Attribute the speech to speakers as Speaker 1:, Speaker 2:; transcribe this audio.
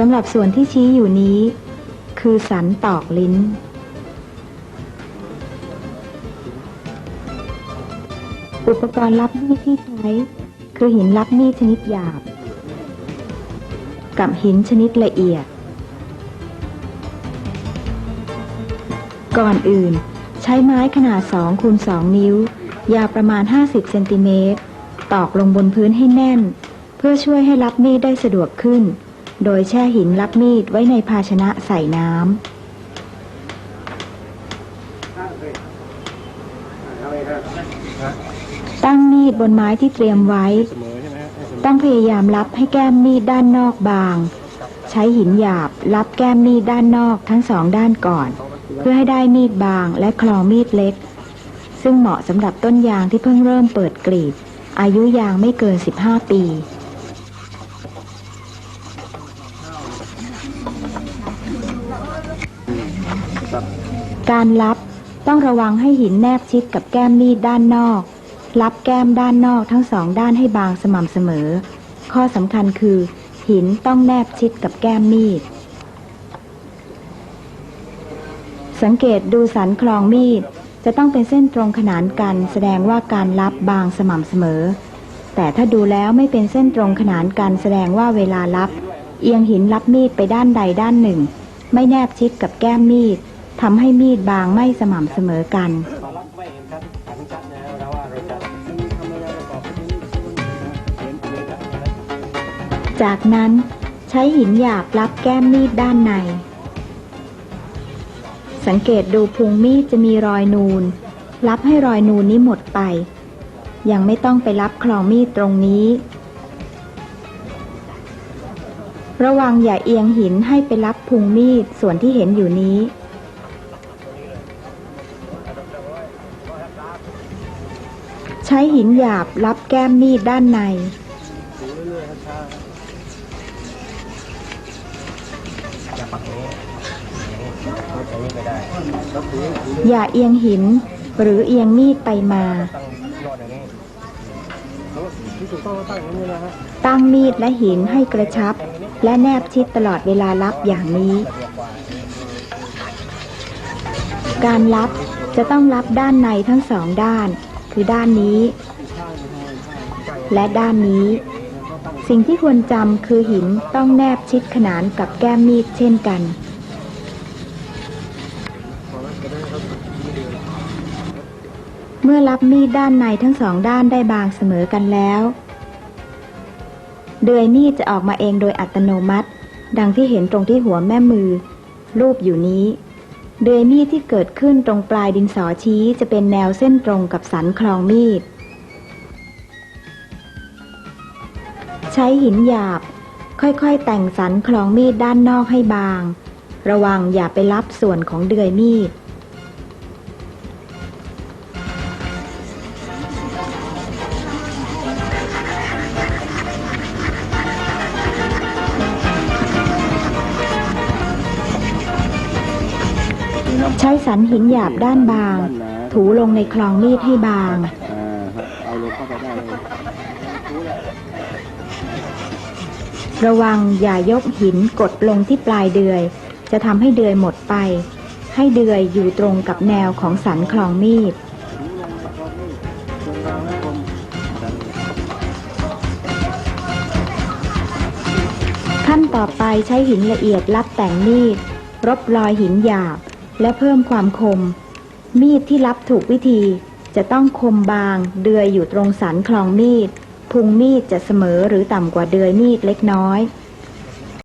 Speaker 1: สำหรับส่วนที่ชี้อยู่นี้ คือสันตอกลิ้น อุปกรณ์รับมีดที่ใช้ คือหินรับมีดชนิดหยาบ กับหินชนิดละเอียด ก่อนอื่น ใช้ไม้ขนาด2คูณ2นิ้ว ยาวประมาณ 50 เซนติเมตรตอกลงบนพื้นให้แน่น เพื่อช่วยให้รับมีดได้สะดวกขึ้น โดยแช่หินรับมีดไว้ในภาชนะใส่น้ำตั้งมีดบนไม้ที่เตรียมไว้ ต้องพยายามรับให้แก้มมีดด้านนอกบาง ใช้หินหยาบรับแก้มมีดด้านนอกทั้งสองด้านก่อน เพื่อให้ได้มีดบางและคลองมีดเล็ก ซึ่งเหมาะสำหรับต้นยางที่เพิ่งเริ่มเปิดกลีบอายุยางไม่เกิน 15 ปี
Speaker 2: ครับ
Speaker 1: การรับต้องระวังให้หินแนบชิดกับแก้มมีดด้านนอก รับแก้มด้านนอกทั้งสองด้านให้บางสม่ำเสมอ ข้อสำคัญคือ หินต้องแนบชิดกับแก้มมีด สังเกตดูสันคลองมีดจะต้องเป็นเส้นตรงขนานกัน แสดงว่าการรับบางสม่ำเสมอ แต่ถ้าดูแล้วไม่เป็นเส้นตรงขนานกันแสดงว่าเวลารับ เอียงหินรับมีดไปด้านใดด้านหนึ่ง ไม่แนบชิดกับแก้มมีดทำให้มีดบางไม่สม่ำเสมอกัน
Speaker 2: จะทำอะไรประกอบไปที่นี่เห็นเห็นชัดชัด
Speaker 1: จากนั้นใช้หินหยาบรับแก้มมีดด้านใน สังเกตดูพุงมีดจะมีรอยนูน รับให้รอยนูนนี้หมดไป ยังไม่ต้องไปรับคลองมีดตรงนี้ ระวังอย่าเอียงหินให้ไปรับพุงมีดส่วนที่เห็นอยู่นี้ ใช้หินหยาบรับแก้มมีดด้านใน
Speaker 2: อย่าเอี
Speaker 1: ยงหินหรือเอียงมีดไปมา
Speaker 2: ตั้งยอดอย่างนี้แล้วที่ถูกต้องตั้งอย่างนี้นะฮะ
Speaker 1: ตั้งมีดและหินให้กระชับ และแนบชิดตลอดเวลารับอย่างนี้
Speaker 2: กา
Speaker 1: การรับจะต้องรับด้านในทั้งสองด้าน คือด้านนี้ และด้านนี้ สิ่งที่ควรจำคือหินต้องแนบชิดขนานกับแก้มมีดเช่นกันเมื่อรับมีดด้านในทั้งสองด้านได้บางเสมอกันแล้ว เดือยมีดจะออกมาเองโดยอัตโนมัติ ดังที่เห็นตรงที่หัวแม่มือ รูปอยู่นี้ เดือยมีดที่เกิดขึ้นตรงปลายดินสอชี้จะเป็นแนวเส้นตรงกับสันคลองมีด ใช้หินหยาบ ค่อยๆ แต่งสันคลองมีดด้านนอกให้บาง ระวังอย่าไปรับส่วนของเดือยมีด ใช้สันหินหยาบด้านบาง ถูลงในคลองมีดให้บาง
Speaker 2: เอาลงเข้าไปได้เลย
Speaker 1: ระวังอย่ายกหินกดลงที่ปลายเดือย จะทำให้เดือยหมดไป ให้เดือยอยู่ตรงกับแนวของสันคลองมีด ขั้นต่อไปใช้หินละเอียดรับแต่งมีดรบรอยหินหยาบ และเพิ่มความคม มีดที่รับถูกวิธี จะต้องคมบาง เดือยอยู่ตรงสันคลองมีด พุงมีดจะเสมอหรือต่ำกว่าเดือยมีดเล็กน้อย